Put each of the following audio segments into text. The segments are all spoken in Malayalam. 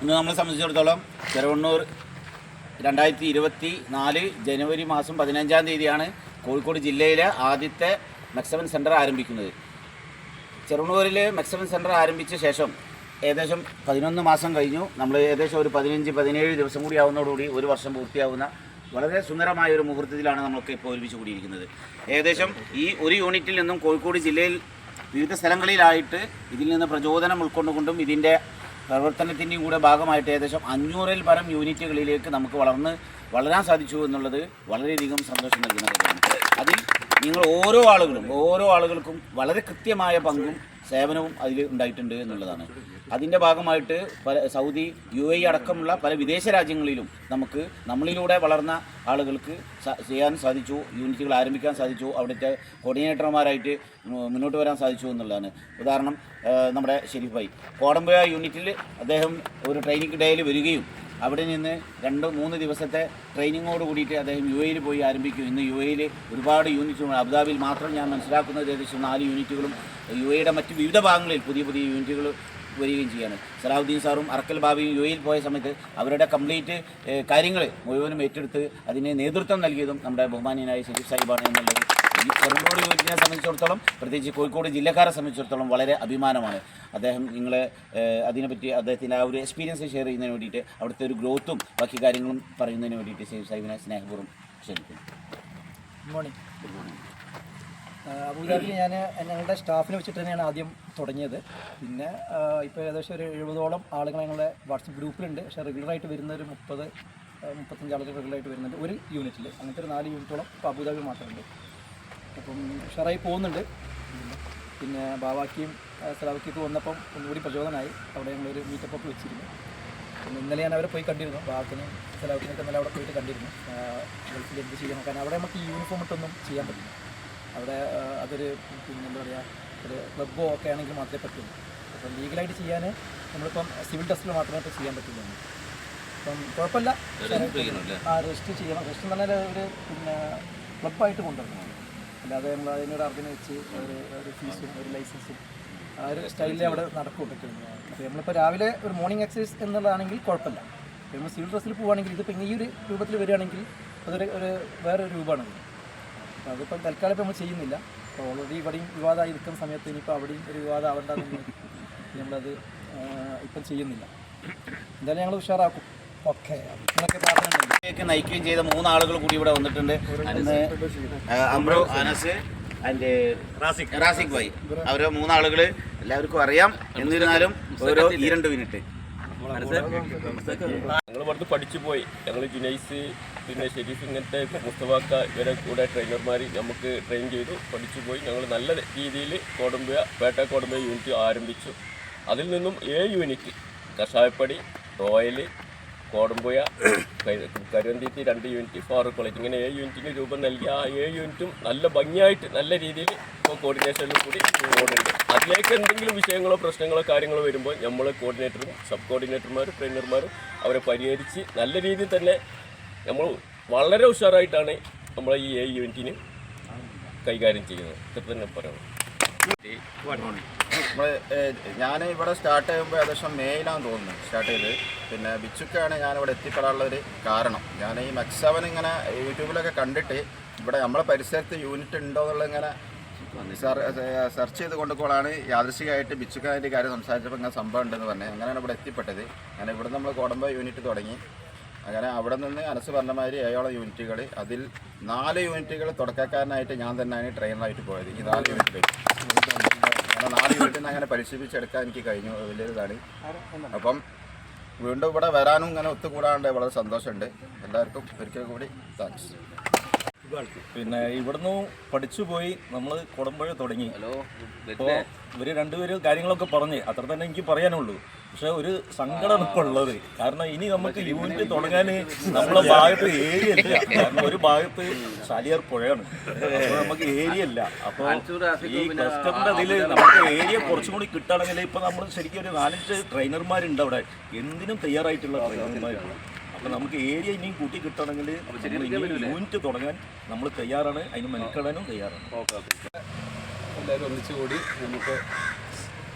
ഇന്ന് നമ്മളെ സംബന്ധിച്ചിടത്തോളം ചെറുവണ്ണൂർ രണ്ടായിരത്തി ഇരുപത്തി നാല് ജനുവരി മാസം പതിനഞ്ചാം തീയതിയാണ് കോഴിക്കോട് ജില്ലയിലെ ആദ്യത്തെ മെക്സവൻ സെന്റർ ആരംഭിക്കുന്നത്. ചെറുവണ്ണൂരിൽ മെക്സവൻ സെന്റർ ആരംഭിച്ച ശേഷം ഏകദേശം പതിനൊന്ന് മാസം കഴിഞ്ഞു. നമ്മൾ ഏകദേശം ഒരു പതിനഞ്ച് പതിനേഴ് ദിവസം കൂടി ആവുന്നതോടുകൂടി ഒരു വർഷം പൂർത്തിയാവുന്ന വളരെ സുന്ദരമായ ഒരു മുഹൂർത്തത്തിലാണ് നമ്മളൊക്കെ ഇപ്പോൾ ഒരുമിച്ച് കൂടിയിരിക്കുന്നത്. ഏകദേശം ഈ ഒരു യൂണിറ്റിൽ നിന്നും കോഴിക്കോട് ജില്ലയിൽ വിവിധ സ്ഥലങ്ങളിലായിട്ട് ഇതിൽ നിന്ന് പ്രചോദനം ഉൾക്കൊണ്ടുകൊണ്ടും ഇതിന്റെ പ്രവർത്തനത്തിന്റെയും കൂടെ ഭാഗമായിട്ട് ഏകദേശം അഞ്ഞൂറിൽ പരം യൂണിറ്റുകളിലേക്ക് നമുക്ക് വളർന്ന് വളരാൻ സാധിച്ചു എന്നുള്ളത് വളരെയധികം സന്തോഷം നൽകുന്ന കാര്യമാണ്. അതിൽ നിങ്ങൾ ഓരോ ആളുകളും ഓരോ ആളുകൾക്കും വളരെ കൃത്യമായ പങ്കും സേവനവും അതിൽ ഉണ്ടായിട്ടുണ്ട് എന്നുള്ളതാണ്. അതിന്റെ ഭാഗമായിട്ട് പല സൗദി യു എ അടക്കമുള്ള പല വിദേശ രാജ്യങ്ങളിലും നമുക്ക് നമ്മളിലൂടെ വളർന്ന ആളുകൾക്ക് ചെയ്യാൻ സാധിച്ചു യൂണിറ്റുകൾ ആരംഭിക്കാൻ സാധിച്ചു അവിടുത്തെ കോർഡിനേറ്റർമാരായിട്ട് മുന്നോട്ട് വരാൻ സാധിച്ചു എന്നുള്ളതാണ്. ഉദാഹരണം നമ്മുടെ ഷെരീഫായി കോടമ്പുഴ യൂണിറ്റിൽ അദ്ദേഹം ഒരു ട്രെയിനിങ് ഡേയിൽ വരികയും അവിടെ നിന്ന് രണ്ട് മൂന്ന് ദിവസത്തെ ട്രെയിനിങ്ങോട് കൂടിയിട്ട് അദ്ദേഹം യു എയിൽ പോയി ആരംഭിക്കും ഇന്ന് യു എയിൽ ഒരുപാട് യൂണിറ്റുകൾ അബുദാബിയിൽ മാത്രം ഞാൻ മനസ്സിലാക്കുന്നത് ഏകദേശം നാല് യൂണിറ്റുകളും യു എയുടെ മറ്റ് വിവിധ ഭാഗങ്ങളിൽ പുതിയ പുതിയ യൂണിറ്റുകൾ വരികയും ചെയ്യാണ്. സലാഹുദ്ദീൻ സാറും അറക്കൽ ബാബിയും യു എയിൽ പോയ സമയത്ത് അവരുടെ കംപ്ലീറ്റ് കാര്യങ്ങൾ മുഴുവനും ഏറ്റെടുത്ത് അതിന് നേതൃത്വം നൽകിയതും നമ്മുടെ ബഹുമാനീയനായ ഷെരീഫ് സാഹിബാണ് എന്നുള്ളത്. ഈ ചെറുകോട് യൂണിറ്റിനെ സംബന്ധിച്ചിടത്തോളം പ്രത്യേകിച്ച് കോഴിക്കോട് ജില്ലക്കാരെ സംബന്ധിച്ചിടത്തോളം വളരെ അഭിമാനമാണ്. അദ്ദേഹം നിങ്ങളെ അതിനെപ്പറ്റി അദ്ദേഹത്തിന്റെ ആ ഒരു എക്സ്പീരിയൻസ് ഷെയർ ചെയ്യുന്നതിന് വേണ്ടിയിട്ട് അവിടുത്തെ ഒരു ഗ്രോത്തും ബാക്കി കാര്യങ്ങളും പറയുന്നതിന് വേണ്ടിയിട്ട് ഷെരീഫ് സാഹിബിനെ സ്നേഹപൂർവം ക്ഷണിക്കുന്നു. ഗുഡ് മോർണിംഗ് ഗുഡ് മോർണിംഗ് അബുദാബിയിൽ ഞാൻ ഞങ്ങളുടെ സ്റ്റാഫിനെ വെച്ചിട്ട് തന്നെയാണ് ആദ്യം തുടങ്ങിയത്. പിന്നെ ഇപ്പോൾ ഏകദേശം ഒരു എഴുപതോളം ആളുകൾ ഞങ്ങളുടെ വാട്സപ്പ് ഗ്രൂപ്പിലുണ്ട്. പക്ഷേ റെഗുലറായിട്ട് വരുന്ന ഒരു മുപ്പത് മുപ്പത്തഞ്ച് ആളുകൾ റെഗുലറായിട്ട് വരുന്നുണ്ട് ഒരു യൂണിറ്റിൽ അങ്ങനത്തെ ഒരു നാല് യൂണിറ്റോളം ഇപ്പോൾ അബുദാബി മാത്രമുണ്ട്. അപ്പം ഉഷാറായി പോകുന്നുണ്ട്. പിന്നെ ബാബാക്കിയും സലാവക്കിയൊക്കെ വന്നപ്പം ഒന്നുകൂടി പ്രചോദനമായി അവിടെ ഞങ്ങളൊരു മീറ്റപ്പ് ഒക്കെ വെച്ചിരുന്നു. പിന്നെ ഇന്നലെ ഞാൻ അവരെ പോയി കണ്ടിരുന്നു. ബാക്കിനും സലാവക്കിനൊക്കെ ഇന്നലെ അവിടെ പോയിട്ട് കണ്ടിരുന്നു. ഗൾഫിൽ എന്ത് ചെയ്യണം കാരണം അവിടെ നമുക്ക് യൂണിഫോം ഇട്ടൊന്നും ചെയ്യാൻ പറ്റില്ല. അവിടെ അതൊരു പിന്നെ എന്താ പറയുക ഒരു ക്ലബ്ബോ ഒക്കെ ആണെങ്കിൽ മാത്രമേ പറ്റുള്ളൂ. അപ്പം ലീഗലായിട്ട് ചെയ്യാൻ നമ്മളിപ്പം സിവിൽ ടെസ്റ്റിൽ മാത്രമേ ഇപ്പോൾ ചെയ്യാൻ പറ്റുള്ളൂ. അപ്പം കുഴപ്പമില്ല. ആ രജിസ്റ്റർ ചെയ്യണം. രജിസ്റ്റർ എന്ന് പറഞ്ഞാൽ ഒരു പിന്നെ ക്ലബ്ബായിട്ട് കൊണ്ടുവരണം. അല്ലാതെ നമ്മൾ അതിനൊരു അർജന വെച്ച് ഒരു ഒരു ഫീസും ഒരു ലൈസൻസും ആ ഒരു സ്റ്റൈലിൽ അവിടെ നടക്കും അപ്പോൾ നമ്മളിപ്പോൾ രാവിലെ ഒരു മോർണിംഗ് എക്സസൈസ് എന്നുള്ളതാണെങ്കിൽ കുഴപ്പമില്ല. നമ്മൾ സിവിൽ ഡ്രസ്സിൽ പോവുകയാണെങ്കിൽ ഇതിപ്പോൾ ഈ ഒരു രൂപത്തിൽ വരികയാണെങ്കിൽ അതൊരു ഒരു വേറൊരു രൂപമാണ്. അപ്പോൾ അതിപ്പം തൽക്കാലം ഇപ്പോൾ നമ്മൾ ചെയ്യുന്നില്ല. അപ്പോൾ ഓൾറെഡി ഇവിടെയും വിവാദമായി നിൽക്കുന്ന സമയത്ത് ഇനിയിപ്പോൾ അവിടെയും ഒരു വിവാദം ആവണ്ടെന്ന് നമ്മളത് ഇപ്പം ചെയ്യുന്നില്ല. എന്തായാലും ഞങ്ങൾ ഉഷാറാക്കും. ഓക്കെ. പ്രാർത്ഥന നയിക്കുകയും ചെയ്ത മൂന്നാളുകൾ കൂടി ഇവിടെ വന്നിട്ടുണ്ട്. അന്ന് അമ്രു അനസ് ആൻഡ് റാസിഖ് റാസിഖ് ഭായി. അവരെ മൂന്നാളുകൾ എല്ലാവർക്കും അറിയാം. എന്നിരുന്നാലും ഓരോ ഈ രണ്ട് മിനിറ്റ്. ഇവിടുന്ന് പഠിച്ചു പോയി. ഞങ്ങൾ ജുനൈസ് പിന്നെ ഷെരീഫ് ഇങ്ങനത്തെ മുസ്തഫാക്ക ഇവരെ കൂടെ ട്രെയിനർമാർ നമുക്ക് ട്രെയിൻ ചെയ്തു പഠിച്ചു പോയി. ഞങ്ങൾ നല്ല രീതിയിൽ കോടമ്പുഴ പേട്ട കോടമ്പുഴ യൂണിറ്റ് ആരംഭിച്ചു. അതിൽ നിന്നും ഏഴ് യൂണിറ്റ് കഷായപ്പടി റോയൽ കോടമ്പുഴ കരുവന്തിത്തി രണ്ട് യൂണിറ്റ് ഫോർ കോളേജ്. ഇങ്ങനെ ഏഴ് യൂണിറ്റിന് രൂപം നൽകി ആ ഏഴ് യൂണിറ്റും നല്ല ഭംഗിയായിട്ട് നല്ല രീതിയിൽ ഇപ്പോൾ കോർഡിനേഷനിൽ കൂടി പോകുന്നുണ്ട്. അതിലേക്ക് എന്തെങ്കിലും വിഷയങ്ങളോ പ്രശ്നങ്ങളോ കാര്യങ്ങളോ വരുമ്പോൾ നമ്മൾ കോർഡിനേറ്ററും സബ് കോർഡിനേറ്റർമാരും ട്രെയിനർമാരും അവരെ പരിഹരിച്ച് നല്ല രീതിയിൽ തന്നെ നമ്മൾ വളരെ ഉഷാറായിട്ടാണ് നമ്മൾ ഈ ഏഴ് യൂണിറ്റിന് കൈകാര്യം ചെയ്യുന്നത്. ഇത്ര തന്നെ പറയണം നമ്മൾ ഞാൻ ഇവിടെ സ്റ്റാർട്ട് ചെയ്യുമ്പോൾ ഏകദേശം മേയിലാന്ന് തോന്നുന്നു സ്റ്റാർട്ട് ചെയ്ത് പിന്നെ ബിച്ചുക്കാണ് ഞാൻ ഇവിടെ എത്തിപ്പെടാനുള്ള ഒരു കാരണം. ഞാൻ ഈ മെക്സവൻ ഇങ്ങനെ യൂട്യൂബിലൊക്കെ കണ്ടിട്ട് ഇവിടെ നമ്മളെ പരിസരത്ത് യൂണിറ്റ് ഉണ്ടോ എന്നുള്ള ഇങ്ങനെ സെർച്ച് ചെയ്ത് കൊണ്ടുപോകാണ് യാദൃശികമായിട്ട് ബിച്ചുക്കാന്റെ കാര്യം സംസാരിച്ചപ്പോൾ ഇങ്ങനെ സംഭവം ഉണ്ടെന്ന് പറഞ്ഞത്. അങ്ങനെയാണ് ഇവിടെ എത്തിപ്പെട്ടത്. അങ്ങനെ ഇവിടെ നമ്മൾ കോടമ്പ യൂണിറ്റ് തുടങ്ങി. അങ്ങനെ അവിടെ നിന്ന് അനസ് പറഞ്ഞ മാതിരി ഏഴോളം യൂണിറ്റുകൾ അതിൽ നാല് യൂണിറ്റുകൾ തുടക്കക്കാരനായിട്ട് ഞാൻ തന്നെയാണ് ട്രെയിനറായിട്ട് പോയത്. ഈ നാല് യൂണിറ്റിൽ നിന്ന് അങ്ങനെ പരിശീലിപ്പിച്ചെടുക്കാൻ എനിക്ക് കഴിഞ്ഞു. വലിയൊരിതാണ് അപ്പം വീണ്ടും ഇവിടെ വരാനും ഇങ്ങനെ ഒത്തുകൂടാണ്ട് വളരെ സന്തോഷമുണ്ട്. എല്ലാവർക്കും ഒരിക്കൽ കൂടി താങ്ക്സ്. പിന്നെ ഇവിടുന്ന് പഠിച്ചു പോയി നമ്മൾ കുടുംബഴ തുടങ്ങി ഹലോ ഇവർ രണ്ടുപേരും കാര്യങ്ങളൊക്കെ പറഞ്ഞ്. അത്ര തന്നെ എനിക്ക് പറയാനുള്ളൂ. പക്ഷെ ഒരു സങ്കടം ഇപ്പൊ ഉള്ളത്. കാരണം ഇനി നമുക്ക് യൂണിറ്റ് തുടങ്ങാൻ നമ്മളെ ഭാഗത്ത് ഏരിയ ഇല്ല. കാരണം ഒരു ഭാഗത്ത് ശാലിയാർ പുഴയാണ്. നമുക്ക് ഏരിയ ഇല്ല. അപ്പൊ ഈ ക്ലസ്റ്ററിന്റെ അതിൽ നമുക്ക് ഏരിയ കുറച്ചും കൂടി കിട്ടണമെങ്കിൽ ഇപ്പൊ നമ്മൾ ശരിക്കും ഒരു നാലഞ്ച് ട്രെയിനർമാരുണ്ട് അവിടെ. എന്തിനും തയ്യാറായിട്ടുള്ള ട്രെയിനർമാരുണ്ട്. അപ്പൊ നമുക്ക് ഏരിയ ഇനിയും കൂട്ടി കിട്ടണമെങ്കിൽ യൂണിറ്റ് തുടങ്ങാൻ നമ്മൾ തയ്യാറാണ്. അതിന് മെനക്കെടാനും തയ്യാറാണ്. എല്ലാവരും ഒന്നിച്ചുകൂടി നമുക്ക്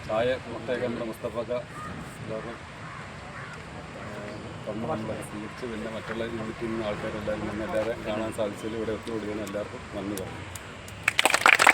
ചായ കൊടുത്തേക്കാൻ നമ്മുടെ മുസ്തഫക്ക കാരണം തന്നു പിന്നെ മറ്റുള്ള യൂണിറ്റിൽ നിന്ന് ആൾക്കാരെല്ലാവരും എല്ലാവരെയും കാണാൻ സാധിച്ചതിൽ ഇവിടെ ഒത്തുകൂടിയാണ് എല്ലാവർക്കും നന്ദി പറഞ്ഞു